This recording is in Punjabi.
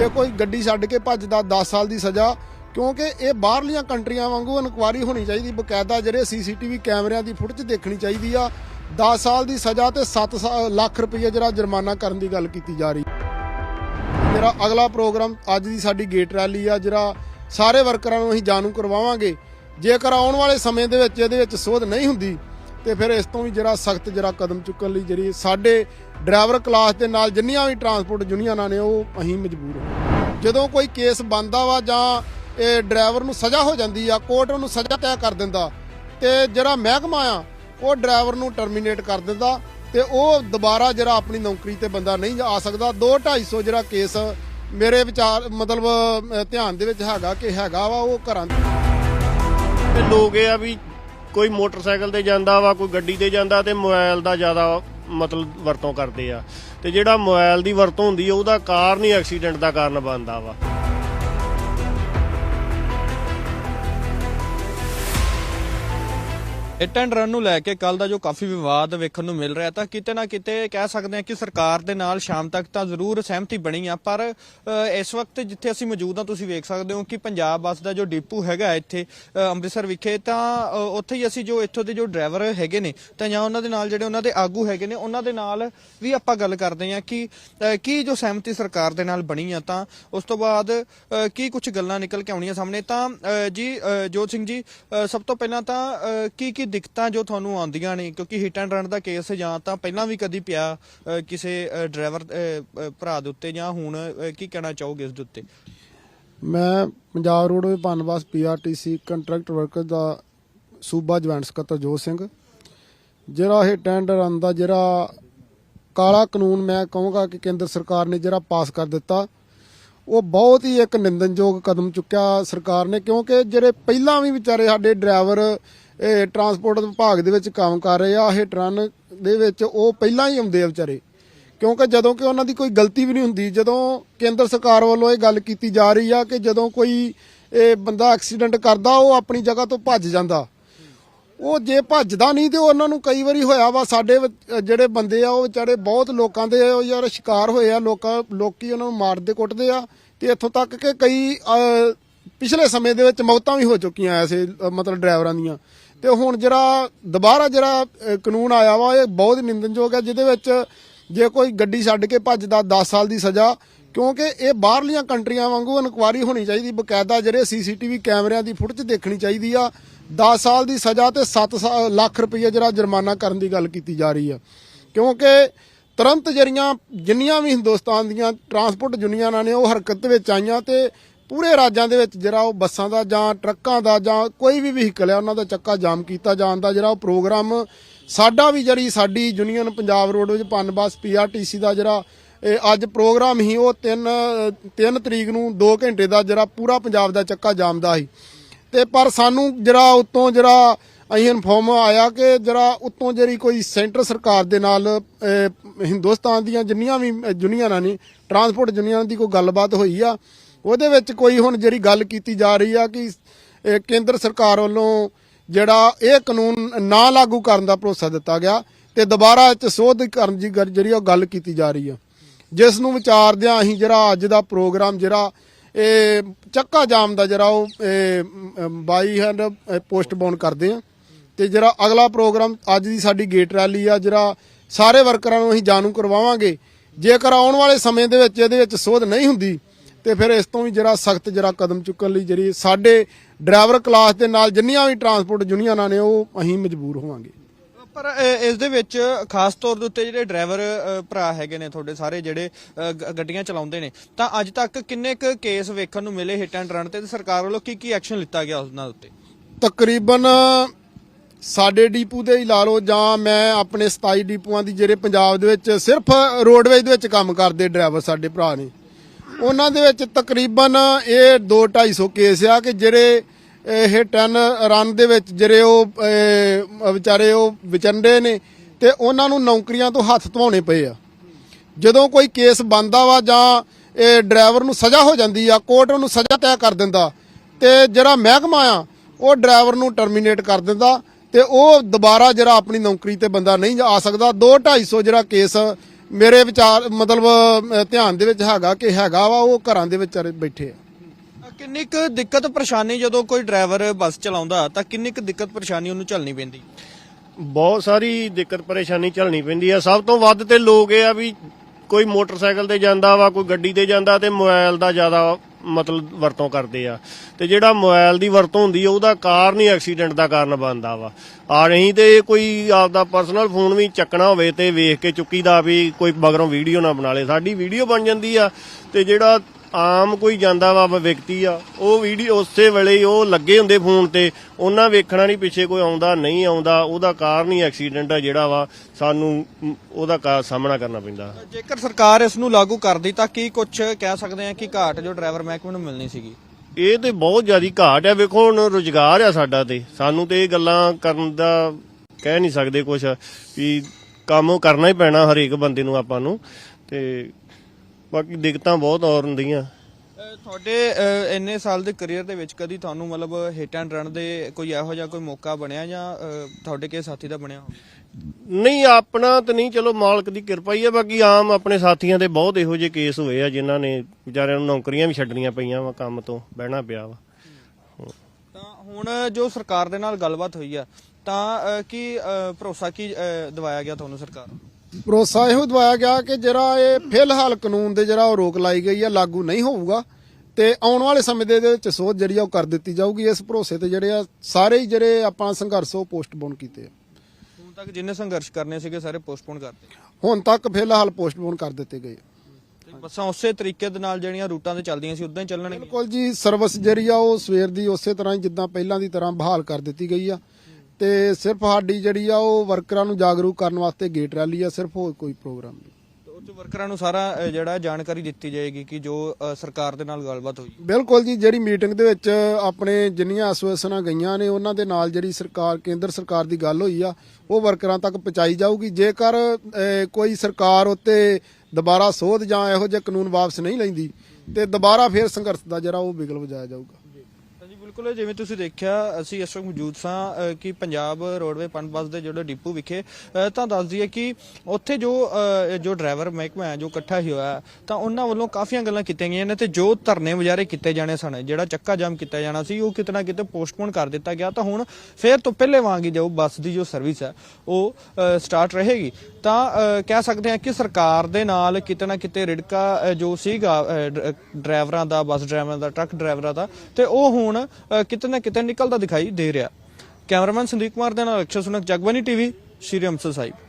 ਜੇ ਕੋਈ ਗੱਡੀ ਛੱਡ ਕੇ ਭੱਜਦਾ 10 ਸਾਲ ਦੀ ਸਜ਼ਾ, ਕਿਉਂਕਿ ਇਹ ਬਾਹਰਲੀਆਂ ਕੰਟਰੀਆਂ ਵਾਂਗੂ ਇਨਕੁਆਰੀ ਹੋਣੀ ਚਾਹੀਦੀ, ਬਕਾਇਦਾ ਜਿਹੜੇ ਸੀਸੀਟੀਵੀ ਕੈਮਰਿਆਂ ਦੀ ਫੁਟੇਜ ਦੇਖਣੀ ਚਾਹੀਦੀ ਆ। 10 ਸਾਲ ਦੀ ਸਜ਼ਾ ਤੇ 7 ਲੱਖ ਰੁਪਏ ਜਿਹੜਾ ਜੁਰਮਾਨਾ ਕਰਨ ਦੀ ਗੱਲ ਕੀਤੀ ਜਾ ਰਹੀ। ਜਿਹੜਾ ਅਗਲਾ ਪ੍ਰੋਗਰਾਮ ਅੱਜ ਦੀ ਸਾਡੀ ਗੇਟ ਰੈਲੀ ਆ, ਜਿਹੜਾ ਸਾਰੇ ਵਰਕਰਾਂ ਨੂੰ ਅਸੀਂ ਜਾਣੂ ਕਰਵਾਵਾਂਗੇ। ਜੇਕਰ ਆਉਣ ਵਾਲੇ ਸਮੇਂ ਦੇ ਵਿੱਚ ਇਹਦੇ ਵਿੱਚ ਸੋਧ ਨਹੀਂ ਹੁੰਦੀ ਤੇ ਫਿਰ ਇਸ ਤੋਂ ਵੀ ਜਿਹੜਾ ਸਖਤ ਜਿਹੜਾ ਕਦਮ ਚੁੱਕਣ ਲਈ ਜਿਹੜੀ ਸਾਡੇ ਡਰਾਈਵਰ ਕਲਾਸ ਦੇ ਨਾਲ ਜਿੰਨੀਆਂ ਵੀ ਟਰਾਂਸਪੋਰਟ ਯੂਨੀਅਨਾਂ ਨੇ ਉਹ ਅਸੀਂ ਮਜਬੂਰ ਹਾਂ। ਜਦੋਂ ਕੋਈ ਕੇਸ ਬੰਦਾ ਵਾ ਜਾਂ ਇਹ ਡਰਾਈਵਰ ਨੂੰ ਸਜ਼ਾ ਹੋ ਜਾਂਦੀ ਆ, ਕੋਰਟ ਉਹਨੂੰ ਸਜ਼ਾ ਤੈਅ ਕਰ ਦਿੰਦਾ ਤੇ ਜਿਹੜਾ ਮਹਿਕਮਾ ਆ, ਉਹ ਡਰਾਈਵਰ ਨੂੰ ਟਰਮੀਨੇਟ ਕਰ ਦਿੰਦਾ ਤੇ ਉਹ ਦੁਬਾਰਾ ਜਿਹੜਾ ਆਪਣੀ ਨੌਕਰੀ ਤੇ ਬੰਦਾ ਨਹੀਂ ਆ ਸਕਦਾ। 2 250 ਜਿਹੜਾ ਕੇਸ ਮੇਰੇ ਵਿਚਾਰ, ਮਤਲਬ ਧਿਆਨ ਦੇ ਵਿੱਚ ਹੈਗਾ ਕਿ ਹੈਗਾ ਵਾ, ਉਹ ਘਰਾਂ ਦੇ ਤੇ ਲੋਕ ਇਹ ਆ ਵੀ ਕੋਈ ਮੋਟਰਸਾਈਕਲ ਤੇ ਜਾਂਦਾ ਵਾ, ਕੋਈ ਗੱਡੀ ਤੇ ਜਾਂਦਾ ਤੇ ਮੋਬਾਈਲ ਦਾ ਜ਼ਿਆਦਾ ਮਤਲਬ ਵਰਤੋਂ ਕਰਦੇ ਆ। ਤੇ ਜਿਹੜਾ ਮੋਬਾਈਲ ਦੀ ਵਰਤੋਂ ਹੁੰਦੀ ਆ, ਉਹਦਾ ਕਾਰਨ ਹੀ ਐਕਸੀਡੈਂਟ ਦਾ ਕਾਰਨ ਬਣਦਾ ਵਾ। ਹਿੱਟ ਐਂਡ ਰਨ ਨੂੰ ਲੈ ਕੇ ਕੱਲ ਦਾ ਜੋ ਕਾਫੀ ਵਿਵਾਦ ਵੇਖਣ ਨੂੰ ਮਿਲ ਰਿਹਾ ਤਾਂ ਕਿਤੇ ਨਾ ਕਿਤੇ ਕਹਿ ਸਕਦੇ ਹਾਂ ਕਿ ਸਰਕਾਰ ਦੇ ਨਾਲ ਸ਼ਾਮ ਤੱਕ ਤਾਂ ਜ਼ਰੂਰ ਸਹਿਮਤੀ ਬਣੀ ਆ, ਪਰ ਇਸ ਵਕਤ ਜਿੱਥੇ ਅਸੀਂ ਮੌਜੂਦ ਹਾਂ, ਤੁਸੀਂ ਵੇਖ ਸਕਦੇ ਹੋ ਕਿ ਪੰਜਾਬ ਬੱਸ ਦਾ ਜੋ ਡਿਪੂ ਹੈਗਾ ਇੱਥੇ ਅੰਮ੍ਰਿਤਸਰ ਵਿਖੇ ਤਾਂ ਉੱਥੇ ਹੀ ਅਸੀਂ ਜੋ ਇੱਥੋਂ ਦੇ ਜੋ ਡਰਾਈਵਰ ਹੈਗੇ ਨੇ ਤਾਂ ਜਾਂ ਉਹਨਾਂ ਦੇ ਨਾਲ ਜਿਹੜੇ ਉਹਨਾਂ ਦੇ ਆਗੂ ਹੈਗੇ ਨੇ, ਉਹਨਾਂ ਦੇ ਨਾਲ ਵੀ ਆਪਾਂ ਗੱਲ ਕਰਦੇ ਹਾਂ ਕਿ ਕੀ ਜੋ ਸਹਿਮਤੀ ਸਰਕਾਰ ਦੇ ਨਾਲ ਬਣੀ ਆ ਤਾਂ ਉਸ ਤੋਂ ਬਾਅਦ ਕੀ ਕੁਝ ਗੱਲਾਂ ਨਿਕਲ ਕੇ ਆਉਣੀਆਂ ਸਾਹਮਣੇ ਤਾਂ ਜੀ ਜੋਤ ਸਿੰਘ ਜੀ ਸਭ ਤੋਂ ਪਹਿਲਾਂ ਤਾਂ ਕੀ ਕੀ ਦਿੱਕਤਾਂ ਜੋ ਤੁਹਾਨੂੰ ਆਉਂਦੀਆਂ ਨੇ, ਕਿਉਂਕਿ ਹਿੱਟ ਐਂਡ ਰਨ ਦਾ ਕੇਸ ਜਾਂ ਤਾਂ ਪਹਿਲਾਂ ਵੀ ਕਦੀ ਪਿਆ ਕਿਸੇ ਡਰਾਈਵਰ ਭਰਾ ਦੇ ਉੱਤੇ ਜਾਂ ਹੁਣ ਕੀ ਕਹਿਣਾ ਚਾਹੋਗੇ ਇਸ ਦੇ ਉੱਤੇ? ਮੈਂ Punjab roadway Punbus PRTC contract worker ਦਾ ਸੂਬਾ ਜੁਆਇੰਟ ਸਕੱਤਰ ਜੋਤ ਸਿੰਘ। ਜਿਹੜਾ ਇਹ ਟੈਂਡਰ ਆਂਦਾ ਜਿਹੜਾ ਕਾਲਾ ਕਾਨੂੰਨ ਮੈਂ ਕਹੂੰਗਾ ਕਿ ਕੇਂਦਰ ਸਰਕਾਰ ਨੇ ਜਿਹੜਾ ਪਾਸ ਕਰ ਦਿੱਤਾ, ਉਹ ਬਹੁਤ ਹੀ ਇੱਕ ਨਿੰਦਨਯੋਗ ਕਦਮ ਚੁੱਕਿਆ ਸਰਕਾਰ ਨੇ, ਕਿਉਂਕਿ ਜਿਹੜੇ ਪਹਿਲਾਂ ਵੀ ਵਿਚਾਰੇ ਸਾਡੇ ਡਰਾਈਵਰ ਇਹ ਟਰਾਂਸਪੋਰਟ ਵਿਭਾਗ ਦੇ ਵਿੱਚ ਕੰਮ ਕਰ ਰਹੇ ਆ, ਇਹ ਟਰਨ ਦੇ ਵਿੱਚ ਉਹ ਪਹਿਲਾਂ ਹੀ ਆਉਂਦੇ ਆ ਵਿਚਾਰੇ। ਕਿਉਂਕਿ ਜਦੋਂ ਕਿ ਉਹਨਾਂ ਦੀ ਕੋਈ ਗਲਤੀ ਵੀ ਨਹੀਂ ਹੁੰਦੀ, ਜਦੋਂ ਕੇਂਦਰ ਸਰਕਾਰ ਵੱਲੋਂ ਇਹ ਗੱਲ ਕੀਤੀ ਜਾ ਰਹੀ ਆ ਕਿ ਜਦੋਂ ਕੋਈ ਇਹ ਬੰਦਾ ਐਕਸੀਡੈਂਟ ਕਰਦਾ, ਉਹ ਆਪਣੀ ਜਗ੍ਹਾ ਤੋਂ ਭੱਜ ਜਾਂਦਾ। ਉਹ ਜੇ ਭੱਜਦਾ ਨਹੀਂ ਤੇ ਉਹਨਾਂ ਨੂੰ ਕਈ ਵਾਰੀ ਹੋਇਆ ਵਾ, ਸਾਡੇ ਜਿਹੜੇ ਬੰਦੇ ਆ, ਉਹ ਵਿਚਾਰੇ ਬਹੁਤ ਲੋਕਾਂ ਦੇ ਯਾਰ ਸ਼ਿਕਾਰ ਹੋਏ ਆ, ਲੋਕਾਂ, ਲੋਕੀ ਉਹਨਾਂ ਨੂੰ ਮਾਰਦੇ ਕੁੱਟਦੇ ਆ ਤੇ ਇੱਥੋਂ ਤੱਕ ਕਿ ਕਈ ਪਿਛਲੇ ਸਮੇਂ ਦੇ ਵਿੱਚ ਮੌਤਾਂ ਵੀ ਹੋ ਚੁੱਕੀਆਂ ਐਸੇ, ਮਤਲਬ ਡਰਾਈਵਰਾਂ ਦੀਆਂ। ਤੇ ਹੁਣ ਜਿਹੜਾ ਦੁਬਾਰਾ ਜਿਹੜਾ ਕਾਨੂੰਨ ਆਇਆ ਵਾ, ਇਹ ਬਹੁਤ ਨਿੰਦਨਯੋਗ ਹੈ, ਜਿਹਦੇ ਵਿੱਚ ਜੇ ਕੋਈ ਗੱਡੀ ਛੱਡ ਕੇ ਭੱਜਦਾ 10 ਸਾਲ ਦੀ ਸਜ਼ਾ, ਕਿਉਂਕਿ ਇਹ ਬਾਹਰਲੀਆਂ ਕੰਟਰੀਆਂ ਵਾਂਗੂ ਇਨਕੁਆਰੀ ਹੋਣੀ ਚਾਹੀਦੀ, ਬਕਾਇਦਾ ਜਿਹੜੇ ਸੀਸੀਟੀਵੀ ਕੈਮਰਿਆਂ ਦੀ ਫੁਟੇਜ ਦੇਖਣੀ ਚਾਹੀਦੀ ਆ 10 ਸਾਲ ਦੀ ਸਜ਼ਾ ਤੇ 7 ਲੱਖ ਰੁਪਏ ਜਿਹੜਾ ਜੁਰਮਾਨਾ ਕਰਨ ਦੀ ਗੱਲ ਕੀਤੀ ਜਾ ਰਹੀ ਆ। ਕਿਉਂਕਿ ਤੁਰੰਤ ਜਿਹੜੀਆਂ ਜਿੰਨੀਆਂ ਵੀ ਹਿੰਦੁਸਤਾਨ ਦੀਆਂ ਟਰਾਂਸਪੋਰਟ ਯੂਨੀਅਨਾਂ ਨੇ ਉਹ ਹਰਕਤ ਵਿੱਚ ਆਈਆਂ ਤੇ ਪੂਰੇ ਰਾਜਾਂ ਦੇ ਵਿੱਚ ਜਿਹੜਾ ਉਹ ਬੱਸਾਂ ਦਾ ਜਾਂ ਟਰੱਕਾਂ ਦਾ ਜਾਂ ਕੋਈ ਵੀ ਵਹੀਕਲ ਹੈ, ਉਹਨਾਂ ਦਾ ਚੱਕਾ ਜਾਮ ਕੀਤਾ ਜਾਣ ਦਾ ਜਿਹੜਾ ਉਹ ਪ੍ਰੋਗਰਾਮ ਸਾਡਾ ਵੀ ਜਿਹੜੀ ਸਾਡੀ union Punjab road roadways Punbus PRTC ਦਾ ਜਿਹੜਾ, ਇਹ ਅੱਜ ਪ੍ਰੋਗਰਾਮ ਹੀ ਉਹ 3 3 ਤਰੀਕ ਨੂੰ 2 ਘੰਟੇ ਦਾ ਜਿਹੜਾ ਪੂਰਾ ਪੰਜਾਬ ਦਾ ਚੱਕਾ ਜਾਮ ਦਾ ਸੀ। ਤੇ ਪਰ ਸਾਨੂੰ ਜਿਹੜਾ ਉਤੋਂ ਜਿਹੜਾ ਅਸੀਂ ਇਨਫੋਰਮ ਆਇਆ ਕਿ ਜਿਹੜਾ ਉਤੋਂ ਜਿਹੜੀ ਕੋਈ ਸੈਂਟਰ ਸਰਕਾਰ ਦੇ ਨਾਲ ਹਿੰਦੁਸਤਾਨ ਦੀਆਂ ਜਿੰਨੀਆਂ ਵੀ ਯੂਨੀਅਨਾਂ ਨੇ ਟਰਾਂਸਪੋਰਟ ਯੂਨੀਅਨਾਂ ਦੀ ਕੋਈ ਗੱਲਬਾਤ ਹੋਈ ਆ ਉਹਦੇ ਵਿੱਚ ਕੋਈ ਹੁਣ ਜਿਹੜੀ ਗੱਲ ਕੀਤੀ ਜਾ ਰਹੀ ਆ ਕਿ ਕੇਂਦਰ ਸਰਕਾਰ ਵੱਲੋਂ ਜਿਹੜਾ ਇਹ ਕਾਨੂੰਨ ਨਾ ਲਾਗੂ ਕਰਨ ਦਾ ਭਰੋਸਾ ਦਿੱਤਾ ਗਿਆ ਤੇ ਦੁਬਾਰਾ ਇਹ 'ਚ ਸੋਧ ਕਰਨ ਦੀ ਗੱਲ ਜਿਹੜੀ ਉਹ ਗੱਲ ਕੀਤੀ ਜਾ ਰਹੀ ਆ। ਜਿਸ ਨੂੰ ਵਿਚਾਰਦਿਆਂ ਅਸੀਂ ਜਿਹੜਾ ਅੱਜ ਦਾ ਪ੍ਰੋਗਰਾਮ ਜਿਹੜਾ, ਇਹ ਚੱਕਾ ਜਾਮ ਦਾ ਜਿਹੜਾ ਉਹ ਬਾਈ ਹੈਂਡ ਪੋਸਟਪੋਨ ਕਰਦੇ ਆ। ਤੇ ਜਿਹੜਾ ਅਗਲਾ ਪ੍ਰੋਗਰਾਮ ਅੱਜ ਦੀ ਸਾਡੀ ਗੇਟ ਰੈਲੀ ਆ, ਜਿਹੜਾ ਸਾਰੇ ਵਰਕਰਾਂ ਨੂੰ ਅਸੀਂ ਜਾਣੂ ਕਰਵਾਵਾਂਗੇ। ਜੇਕਰ ਆਉਣ ਵਾਲੇ ਸਮੇਂ ਦੇ ਵਿੱਚ ਇਹਦੇ ਵਿੱਚ ਸੋਧ ਨਹੀਂ ਹੁੰਦੀ ਤੇ ਫਿਰ ਇਸ ਤੋਂ ਵੀ ਜਿਹੜਾ ਸਖਤ ਜਿਹੜਾ ਕਦਮ ਚੁੱਕਣ ਲਈ ਜਿਹੜੀ ਸਾਡੇ ਡਰਾਈਵਰ ਕਲਾਸ ਦੇ ਨਾਲ ਜਿੰਨੀਆਂ ਵੀ ਟਰਾਂਸਪੋਰਟ ਯੂਨੀਅਨਾਂ ਨੇ ਉਹ ਅਸੀਂ ਮਜਬੂਰ ਹੋਵਾਂਗੇ। ਪਰ ਇਸ ਦੇ ਵਿੱਚ ਖਾਸ ਤੌਰ ਦੇ ਉੱਤੇ ਜਿਹੜੇ ਡਰਾਈਵਰ ਭਰਾ ਹੈਗੇ ਨੇ ਤੁਹਾਡੇ ਸਾਰੇ ਜਿਹੜੇ ਗੱਡੀਆਂ ਚਲਾਉਂਦੇ ਨੇ ਤਾਂ ਅੱਜ ਤੱਕ ਕਿੰਨੇ ਕੁ ਕੇਸ ਵੇਖਣ ਨੂੰ ਮਿਲੇ ਹਿੱਟ ਐਂਡ ਰਨ ਤੇ ਸਰਕਾਰ ਵੱਲੋਂ ਕੀ ਕੀ ਐਕਸ਼ਨ ਲਿੱਤਾ ਗਿਆ ਉਹਨਾਂ ਉੱਤੇ? ਤਕਰੀਬਨ ਸਾਡੇ ਡੀਪੂ ਦੇ ਹੀ ਲਾ ਲਓ ਜਾਂ ਮੈਂ ਆਪਣੇ 27 ਡੀਪੂਆਂ ਦੀ ਜਿਹੜੇ ਪੰਜਾਬ ਦੇ ਵਿੱਚ ਸਿਰਫ ਰੋਡਵੇਜ ਦੇ ਵਿੱਚ ਕੰਮ ਕਰਦੇ ਡਰਾਈਵਰ ਸਾਡੇ ਭਰਾ ਨੇ। ਉਹਨਾਂ ਦੇ ਵਿੱਚ ਤਕਰੀਬਨ ਇਹ 2 250 ਕੇਸ ਆ ਕਿ ਜਿਹੜੇ ਇਹ 10 ਰਨ ਦੇ ਵਿੱਚ ਜਿਹੜੇ ਉਹ ਵਿਚਾਰੇ ਉਹ ਵਿਚੰਡੇ ਨੇ ਤੇ ਉਹਨਾਂ ਨੂੰ ਨੌਕਰੀਆਂ ਤੋਂ ਹੱਥ ਧਵਾਉਣੇ ਪਏ ਆ। ਜਦੋਂ ਕੋਈ ਕੇਸ ਬੰਦਾ ਵਾ ਜਾਂ ਇਹ ਡਰਾਈਵਰ ਨੂੰ ਸਜ਼ਾ ਹੋ ਜਾਂਦੀ ਆ, ਕੋਰਟ ਉਹਨੂੰ ਸਜ਼ਾ ਤੈਅ ਕਰ ਦਿੰਦਾ ਤੇ ਜਿਹੜਾ ਮਹਿਕਮਾ ਆ, ਉਹ ਡਰਾਈਵਰ ਨੂੰ ਟਰਮੀਨੇਟ ਕਰ ਦਿੰਦਾ ਤੇ ਉਹ ਦੁਬਾਰਾ ਜਿਹੜਾ ਆਪਣੀ ਨੌਕਰੀ ਤੇ ਬੰਦਾ ਨਹੀਂ ਆ ਸਕਦਾ। 2 250 ਜਿਹੜਾ ਕੇਸ ਮੇਰੇ ਵਿਚਾਰ ਮਤਲਬ ਧਿਆਨ ਦੇ ਵਿੱਚ ਹੈਗਾ ਕਿ ਹੈਗਾ ਵਾ ਉਹ ਘਰਾਂ ਦੇ ਵਿੱਚ ਬੈਠੇ ਆ। ਕਿੰਨੀ ਕੁ ਦਿੱਕਤ ਪਰੇਸ਼ਾਨੀ ਜਦੋਂ ਕੋਈ ਡਰਾਈਵਰ ਬੱਸ ਚਲਾਉਂਦਾ ਤਾਂ ਕਿੰਨੀ ਕੁ ਦਿੱਕਤ ਪਰੇਸ਼ਾਨੀ ਉਹਨੂੰ ਝੱਲਣੀ ਪੈਂਦੀ? ਬਹੁਤ ਸਾਰੀ ਦਿੱਕਤ ਪਰੇਸ਼ਾਨੀ ਝੱਲਣੀ ਪੈਂਦੀ ਆ। ਸਭ ਤੋਂ ਵੱਧ ਤੇ ਲੋਕ ਇਹ ਆ ਵੀ ਕੋਈ ਮੋਟਰਸਾਈਕਲ ਤੇ ਜਾਂਦਾ ਵਾ ਕੋਈ ਗੱਡੀ ਤੇ ਜਾਂਦਾ ਤੇ ਮੋਬਾਈਲ ਦਾ ਜ਼ਿਆਦਾ ਮਤਲਬ ਵਰਤੋਂ ਕਰਦੇ ਆ। ਤੇ ਜਿਹੜਾ ਮੋਬਾਈਲ ਦੀ ਵਰਤੋਂ ਹੁੰਦੀ ਆ, ਉਹਦਾ ਕਾਰਨ ਹੀ ਐਕਸੀਡੈਂਟ ਦਾ ਕਾਰਨ ਬਣਦਾ ਵਾ। ਆ ਨਹੀਂ ਤੇ ਕੋਈ ਆਪਦਾ ਪਰਸਨਲ ਫੋਨ ਵੀ ਚੱਕਣਾ ਹੋਵੇ ਤੇ ਵੇਖ ਕੇ ਚੁੱਕੀ ਦਾ ਵੀ ਕੋਈ ਮਗਰੋਂ ਵੀਡੀਓ ਨਾ ਬਣਾ ਲੇ। ਸਾਡੀ ਵੀਡੀਓ ਬਣ ਜਾਂਦੀ ਆ ਤੇ ਜਿਹੜਾ ਆਮ ਕੋਈ ਜਾਂਦਾ ਵਾ ਵਿਅਕਤੀ ਆ ਉਹ ਵੀਡੀਓ ਉਸੇ ਵੇਲੇ ਹੀ ਉਹ ਲੱਗੇ ਹੁੰਦੇ ਫੋਨ ਤੇ ਉਹਨਾਂ ਵੇਖਣਾ ਨਹੀਂ ਪਿੱਛੇ ਕੋਈ ਆਉਂਦਾ ਨਹੀਂ ਆਉਂਦਾ ਉਹਦਾ ਕਾਰਨ ਹੀ ਐਕਸੀਡੈਂਟ ਆ ਜਿਹੜਾ ਵਾ ਸਾਨੂੰ ਮ, ਉਹਦਾ ਕਾ- ਸਾਹਮਣਾ ਕਰਨਾ ਪੈਂਦਾ। ਜੇਕਰ ਸਰਕਾਰ ਇਸ ਨੂੰ ਲਾਗੂ ਕਰਦੀ ਤਾਂ ਕੀ ਕੁਝ ਕਹਿ ਸਕਦੇ ਆ ਕਿ ਘਾਟ ਜੋ ਡਰਾਈਵਰ ਮਹਿਕਮੇ ਨੂੰ ਮਿਲਣੀ ਸੀਗੀ? ਇਹ ਤੇ ਬਹੁਤ ਜ਼ਿਆਦੀ ਘਾਟ ਆ ਵੇਖੋ ਹੁਣ ਰੁਜ਼ਗਾਰ ਆ ਸਾਡਾ ਤੇ ਸਾਨੂੰ ਤੇ ਇਹ ਗੱਲਾਂ ਕਰਨ ਦਾ ਕਹਿ ਨਹੀਂ ਸਕਦੇ ਕੁਝ ਵੀ ਕੰਮ ਕਰਨਾ ਹੀ ਪੈਣਾ ਹਰੇਕ ਬੰਦੇ ਨੂੰ ਆਪਾਂ ਨੂੰ ਤੇ ਬਾਕੀ ਦਿੱਕਤਾਂ ਬਹੁਤ ਔਰ ਹੁੰਦੀਆਂ। ਤੁਹਾਡੇ ਅਹ, ਇੰਨੇ ਸਾਲ ਦੇ ਕੈਰੀਅਰ ਦੇ ਵਿੱਚ ਕਦੀ ਤੁਹਾਨੂੰ ਮਤਲਬ ਹਿੱਟ ਐਂਡ ਰਨ ਦੇ ਕੋਈ ਇਹੋ ਜਿਹਾ ਕੋਈ ਮੌਕਾ ਬਣਿਆ ਜਾਂ ਅਹ, ਤੁਹਾਡੇ ਕਿਸੇ ਸਾਥੀ ਦਾ ਬਣਿਆ ਹੋਵੇ? ਨਹੀਂ ਆਪਣਾ ਤਾਂ ਨਹੀਂ ਚਲੋ ਮਾਲਕ ਦੀ ਕਿਰਪਾ ਹੀ ਹੈ ਬਾਕੀ ਆਮ ਆਪਣੇ ਸਾਥੀਆਂ ਦੇ ਬਹੁਤ ਇਹੋ ਜਿਹੇ ਕੇਸ ਹੋਏ ਆ ਜਿਨ੍ਹਾਂ ਨੇ ਵਿਚਾਰਿਆਂ ਨੂੰ ਨੌਕਰੀਆਂ ਵੀ ਛੱਡਣੀਆਂ ਪਈਆਂ ਵਾ ਕੰਮ ਤੋਂ ਬਹਿਣਾ ਪਿਆ ਵਾ। ਤਾਂ ਹੁਣ ਜੋ ਸਰਕਾਰ ਦੇ ਨਾਲ ਗੱਲਬਾਤ ਹੋਈ ਆ ਤਾਂ ਅਹ, ਕੀ ਅਹ, ਭਰੋਸਾ ਕੀ ਅਹ, ਦਿਵਾਇਆ ਗਿਆ ਤੁਹਾਨੂੰ ਸਰਕਾਰ ਨੂੰ? ਭਰੋਸਾ ਇਹੋ ਦਵਾਇਆ ਗਿਆ ਕਿ ਜਿਹੜਾ ਇਹ ਫਿਲਹਾਲ ਕਾਨੂੰਨ ਦੇ ਜਿਹੜਾ ਉਹ ਰੋਕ ਲਾਈ ਗਈ ਆ ਲਾਗੂ ਨਹੀਂ ਹੋਊਗਾ ਤੇ ਆਉਣ ਵਾਲੇ ਸਮੇਂ ਦੇ ਵਿੱਚ ਸੋਧ ਜਿਹੜੀ ਆ ਉਹ ਕਰ ਦਿੱਤੀ ਜਾਊਗੀ। ਇਸ ਭਰੋਸੇ ਤੇ ਜਿਹੜੇ ਆ ਸਾਰੇ ਹੀ ਜਿਹੜੇ ਆਪਾਂ ਸੰਘਰਸ਼ ਉਹ ਪੋਸਟਪੋਨ ਕੀਤੇ ਆ। ਹੁਣ ਤੱਕ ਜਿੰਨੇ ਸੰਘਰਸ਼ ਕਰਨੇ ਸੀਗੇ ਸਾਰੇ ਪੋਸਟਪੋਨ ਕਰਤੇ। ਹੁਣ ਤੱਕ ਫਿਲਹਾਲ ਪੋਸਟਪੋਨ ਕਰ ਦਿੱਤੇ ਗਏ ਬੱਸਾਂ ਉਸੇ ਤਰੀਕੇ ਦੇ ਨਾਲ ਜਿਹੜੀਆਂ ਰੂਟਾਂ ਤੇ ਚੱਲਦੀਆਂ ਸੀ ਉਦਾਂ ਹੀ ਚੱਲਣਗੀਆਂ। ਬਿਲਕੁਲ ਜੀ ਸਰਵਿਸ ਜਿਹੜੀ ਆ ਉਹ ਸਵੇਰ ਦੀ ਉਸੇ ਤਰ੍ਹਾਂ ਹੀ ਜਿੱਦਾਂ ਪਹਿਲਾਂ ਦੀ ਤਰ੍ਹਾਂ ਬਹਾਲ ਕਰ ਦਿੱਤੀ ਗਈ ਆ। ਤੇ ਸਿਰਫ ਸਾਡੀ ਜਿਹੜੀ ਆ ਉਹ ਵਰਕਰਾਂ ਨੂੰ ਜਾਗਰੂਕ ਕਰਨ ਵਾਸਤੇ ਗੇਟ ਰੈਲੀ ਆ ਸਿਰਫ ਹੋਰ ਕੋਈ ਪ੍ਰੋਗਰਾਮ ਨਹੀਂ। ਤੇ ਉਹ 'ਚ ਵਰਕਰਾਂ ਨੂੰ ਸਾਰਾ ਜਿਹੜਾ ਜਾਣਕਾਰੀ ਦਿੱਤੀ ਜਾਏਗੀ ਕਿ ਜੋ ਸਰਕਾਰ ਦੇ ਨਾਲ ਗੱਲਬਾਤ ਹੋਈ। ਬਿਲਕੁਲ ਜੀ ਜਿਹੜੀ ਮੀਟਿੰਗ ਦੇ ਵਿੱਚ ਆਪਣੇ ਜਿੰਨੀਆਂ ਐਸੋਸੀਏਸ਼ਨਾਂ ਗਈਆਂ ਨੇ ਉਹਨਾਂ ਦੇ ਨਾਲ ਜਿਹੜੀ ਸਰਕਾਰ ਕੇਂਦਰ ਸਰਕਾਰ ਦੀ ਗੱਲ ਹੋਈ ਆ ਉਹ ਵਰਕਰਾਂ ਤੱਕ ਪਹੁੰਚਾਈ ਜਾਊਗੀ। ਜੇਕਰ ਕੋਈ ਸਰਕਾਰ ਉੱਤੇ ਦੁਬਾਰਾ ਸੋਧ ਜਾਂ ਇਹੋ ਜਿਹੇ ਕਾਨੂੰਨ ਵਾਪਸ ਨਹੀਂ ਲੈਂਦੀ ਤੇ ਦੁਬਾਰਾ ਫੇਰ ਸੰਘਰਸ਼ ਦਾ ਜਿਹੜਾ ਉਹ ਬਿਗਲ ਵਜਾਇਆ ਜਾਊਗਾ। ਬਿਲਕੁਲ, ਜਿਵੇਂ ਤੁਸੀਂ ਦੇਖਿਆ, ਅਸੀਂ ਇਸ ਵਕਤ ਮੌਜੂਦ ਸਾਂ ਕਿ ਪੰਜਾਬ ਰੋਡਵੇ ਪਨਬੱਸ ਬੱਸ ਦੇ ਜਿਹੜੇ ਡਿਪੂ ਵਿਖੇ ਤਾਂ ਦੱਸਦੀ ਹੈ ਕਿ ਉੱਥੇ ਜੋ ਜੋ ਡਰਾਈਵਰ ਮਹਿਕਮਾ ਹੈ, ਜੋ ਇਕੱਠਾ ਹੀ ਹੋਇਆ, ਤਾਂ ਉਹਨਾਂ ਵੱਲੋਂ ਕਾਫੀਆਂ ਗੱਲਾਂ ਕੀਤੀਆਂ ਗਈਆਂ ਨੇ ਤੇ ਜੋ ਧਰਨੇ ਵਜ਼ਾਰੇ ਕੀਤੇ ਜਾਣੇ ਸਨ, ਜਿਹੜਾ ਚੱਕਾ ਜਾਮ ਕੀਤਾ ਜਾਣਾ ਸੀ, ਉਹ ਕਿਤੇ ਨਾ ਕਿਤੇ ਪੋਸਟਪੋਨ ਕਰ ਦਿੱਤਾ ਗਿਆ, ਤਾਂ ਹੁਣ ਫੇਰ ਤੋਂ ਪਹਿਲੇ ਵਾਂਗ ਹੀ ਜੋ ਬੱਸ ਦੀ ਜੋ ਸਰਵਿਸ ਹੈ, ਉਹ ਸਟਾਰਟ ਰਹੇਗੀ। ਤਾਂ ਕਹਿ ਸਕਦੇ ਹਾਂ ਕਿ ਸਰਕਾਰ ਦੇ ਨਾਲ ਕਿਤੇ ਨਾ ਕਿਤੇ ਰਿੜਕਾ ਜੋ ਸੀਗਾ ਡਰਾਈਵਰਾਂ ਦਾ, ਬੱਸ ਡਰਾਈਵਰਾਂ ਦਾ, ਟਰੱਕ ਡਰਾਈਵਰਾਂ ਦਾ, ਤੇ ਉਹ ਹੁਣ ਕਿਤੇ ਨਾ ਕਿਤੇ ਨਿਕਲਦਾ ਦਿਖਾਈ ਦੇ ਰਿਹਾ। ਕੈਮਰਾਮੈਨ ਸੰਦੀਪ ਕੁਮਾਰ ਦੇ ਨਾਲ ਅਕਸ਼ਰ ਸੁਨਕ ਜਗਬਾਨੀ ਟੀਵੀ, ਸ਼੍ਰੀ ਅੰਮ੍ਰਿਤਸਰ ਸਾਹਿਬ।